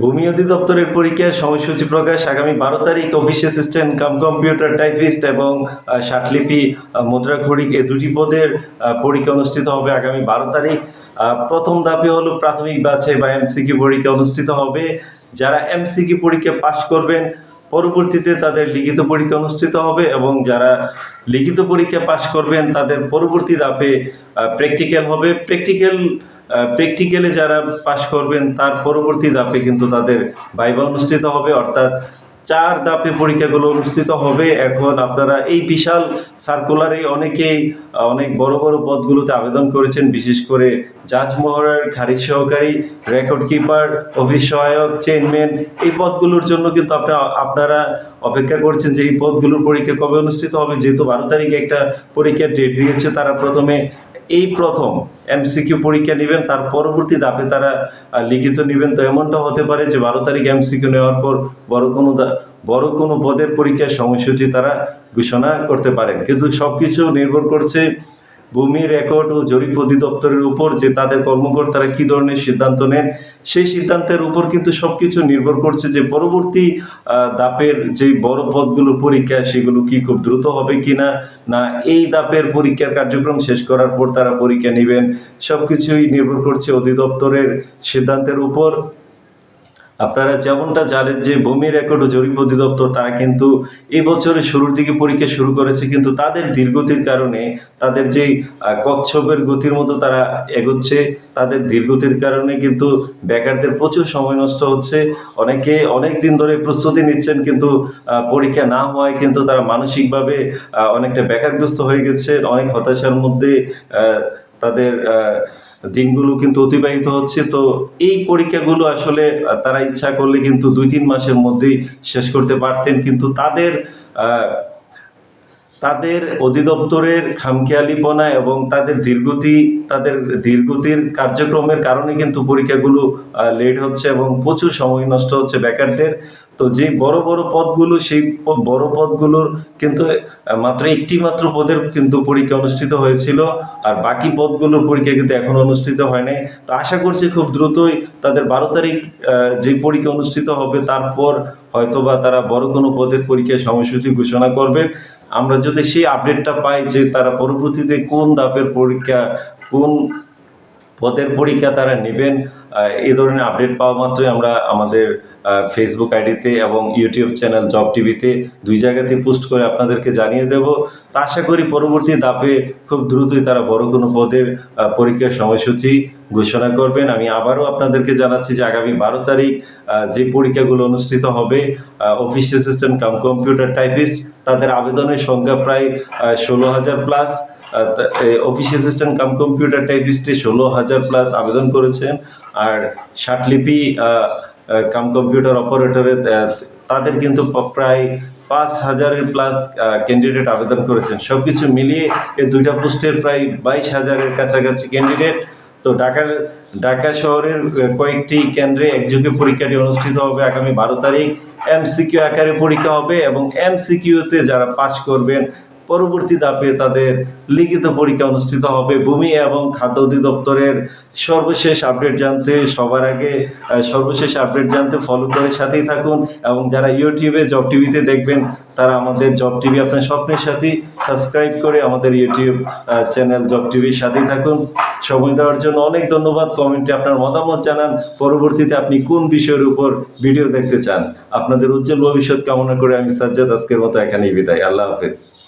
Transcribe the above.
ভূমি অধিদপ্তরের পরীক্ষার সময়সূচি প্রকাশ আগামী বারো তারিখ office assistant cum computer typist এবং ষাটলিপি মুদ্রাক্ষরিক এই দুটি পদের পরীক্ষা অনুষ্ঠিত হবে আগামী বারো তারিখ। প্রথম ধাপে হলো প্রাথমিক বাছাই বা এমসিকিউ পরীক্ষা অনুষ্ঠিত হবে। যারা এমসিকিউ পরীক্ষা পাশ করবেন, পরবর্তীতে তাদের লিখিত পরীক্ষা অনুষ্ঠিত হবে এবং যারা লিখিত পরীক্ষা পাশ করবেন, তাদের পরবর্তী ধাপে প্র্যাকটিক্যাল হবে। প্র্যাকটিক্যাল প্র্যাকটিক্যালে যারা পাশ করবেন, তার পরবর্তী ধাপে কিন্তু তাদের ভাইবা অনুষ্ঠিত হবে, অর্থাৎ চার ধাপে পরীক্ষাগুলো অনুষ্ঠিত হবে। এখন আপনারা এই বিশাল সার্কুলারে অনেকেই অনেক বড় বড় পদগুলোতে আবেদন করেছেন, বিশেষ করে জাজ মহড়ার খারিজ সহকারী রেকর্ড কিপার অফিস সহায়ক চেয়ারম্যান এই পদগুলোর জন্য কিন্তু আপনারা আপনারা অপেক্ষা করছেন যে এই পদগুলোর পরীক্ষা কবে অনুষ্ঠিত হবে। যেহেতু বারো তারিখে একটা পরীক্ষার ডেট দিয়েছে, তারা প্রথমে এই প্রথম এমসিকিউ পরীক্ষা নেবেন, তার পরবর্তী ধাপে তারা লিখিত নেবেন। তো এমনটা হতে পারে যে বারো তারিখ এমসিকিউ নেওয়ার পর বড় কোনো বড় কোনো পদের পরীক্ষার সময়সূচি তারা ঘোষণা করতে পারেন। কিন্তু সব কিছু নির্ভর করছে ভূমি রেকর্ড ও জরিপ অধিদপ্তরের উপর যে তাদের কর্মকর্তারা কী ধরনের সিদ্ধান্ত নেন, সেই সিদ্ধান্তের উপর কিন্তু সব কিছু নির্ভর করছে যে পরবর্তী দাপের যে বড় পদগুলোর পরীক্ষা, সেগুলো কি খুব দ্রুত হবে কি না না এই দাপের পরীক্ষার কার্যক্রম শেষ করার পর তারা পরীক্ষা নেবেন সব কিছুই নির্ভর করছে অধিদপ্তরের সিদ্ধান্তের উপর। আপনারা যেমনটা জানেন যে ভূমি রেকর্ড ও জরিপ অধিদপ্তর তারা কিন্তু এই বছরের শুরুর দিকে পরীক্ষা শুরু করেছে কিন্তু তাদের ধীরগতির কারণে তাদের আহ, কচ্ছপের গতির মতো তারা এগোচ্ছে তাদের ধীরগতির কারণে কিন্তু বেকারদের প্রচুর সময় নষ্ট হচ্ছে। অনেকে অনেক দিন ধরে প্রস্তুতি নিচ্ছেন কিন্তু পরীক্ষা না হওয়ায় কিন্তু তারা মানসিকভাবে অনেকটা বেকারগ্রস্ত হয়ে গেছে অনেক হতাশার মধ্যে তাদের দিনগুলো কিন্তু অতিবাহিত হচ্ছে। তো এই পরীক্ষাগুলো আসলে তারা ইচ্ছা করলে কিন্তু দুই তিন মাসের মধ্যেই শেষ করতে পারতেন। কিন্তু তাদের তাদের অধিদপ্তরের খামখেয়ালিপনা এবং তাদের ধীরগতি তাদের ধীরগতির কার্যক্রমের কারণে কিন্তু পরীক্ষাগুলো লেট হচ্ছে এবং প্রচুর সময় নষ্ট হচ্ছে বেকারদের। তো যে বড় বড় পদগুলো, সেই বড় পদগুলোর কিন্তু মাত্র একটি মাত্র পদের কিন্তু পরীক্ষা অনুষ্ঠিত হয়েছিল আর বাকি পদগুলোর পরীক্ষা কিন্তু এখন অনুষ্ঠিত হয় নাই। তো আশা করছি খুব দ্রুতই তাদের বারো তারিখ যে পরীক্ষা অনুষ্ঠিত হবে তারপর হয়তোবা তারা বড় কোনো পদের পরীক্ষার সময়সূচি ঘোষণা করবেন। আমরা যদি সেই আপডেটটা পাই যে তারা পরবর্তীতে কোন দাপের পরীক্ষা, কোন পদের পরীক্ষা তারা নেবেন। এ ধরনের আপডেট পাওয়া মাত্রই আমরা আমাদের ফেসবুক আইডিতে এবং ইউটিউব চ্যানেল জব টিভিতে দুই জায়গাতে পোস্ট করে আপনাদেরকে জানিয়ে দেব। তা আশা করি পরবর্তী ধাপে খুব দ্রুতই তারা বড় কোনো পদের পরীক্ষার সময়সূচি ঘোষণা করবেন। আমি আবারও আপনাদেরকে জানাচ্ছি যে আগামী বারো তারিখ যে পরীক্ষাগুলো অনুষ্ঠিত হবে office assistant cum computer typist তাদের আবেদনের সংখ্যা প্রায় ষোলো হাজার plus office assistant cum computer টাইপিস্টে ষোলো হাজার প্লাস আবেদন করেছেন। আর ষাটলিপি কাম কম্পিউটার অপারেটরে তাদের কিন্তু প্রায় পাঁচ হাজারের প্লাস ক্যান্ডিডেট আবেদন করেছেন। সব কিছু মিলিয়ে এই দুইটা পোস্টের প্রায় বাইশ হাজারের কাছাকাছি ক্যান্ডিডেট তো ঢাকার, ঢাকা শহরের কয়েকটি কেন্দ্রে একযোগে পরীক্ষাটি অনুষ্ঠিত হবে আগামী বারো তারিখ। এমসিকিউ আকারে পরীক্ষা হবে এবং এমসিকিউতে যারা পাশ করবেন পরবর্তী ধাপে তাদের লিখিত পরীক্ষা অনুষ্ঠিত হবে। ভূমি এবং খাদ্য অধিদপ্তরের সর্বশেষ আপডেট জানতে সবার আগে সর্বশেষ আপডেট জানতে ফলো করে সাথেই থাকুন এবং যারা ইউটিউবে জব টিভিতে দেখবেন, তারা আমাদের জব টিভি আপনার স্বপ্নের সাথে। সাবস্ক্রাইব করে আমাদের ইউটিউব চ্যানেল জব টিভির সাথেই থাকুন। সময় দেওয়ার জন্য অনেক ধন্যবাদ। কমেন্টে আপনার মতামত জানান। পরবর্তীতে আপনি কোন বিষয়ের উপর ভিডিও দেখতে চান? আপনাদের উজ্জ্বল ভবিষ্যৎ কামনা করে আমি সাজ্জাদ আজকের মতো এখানেই বিদায়। আল্লাহ হাফেজ।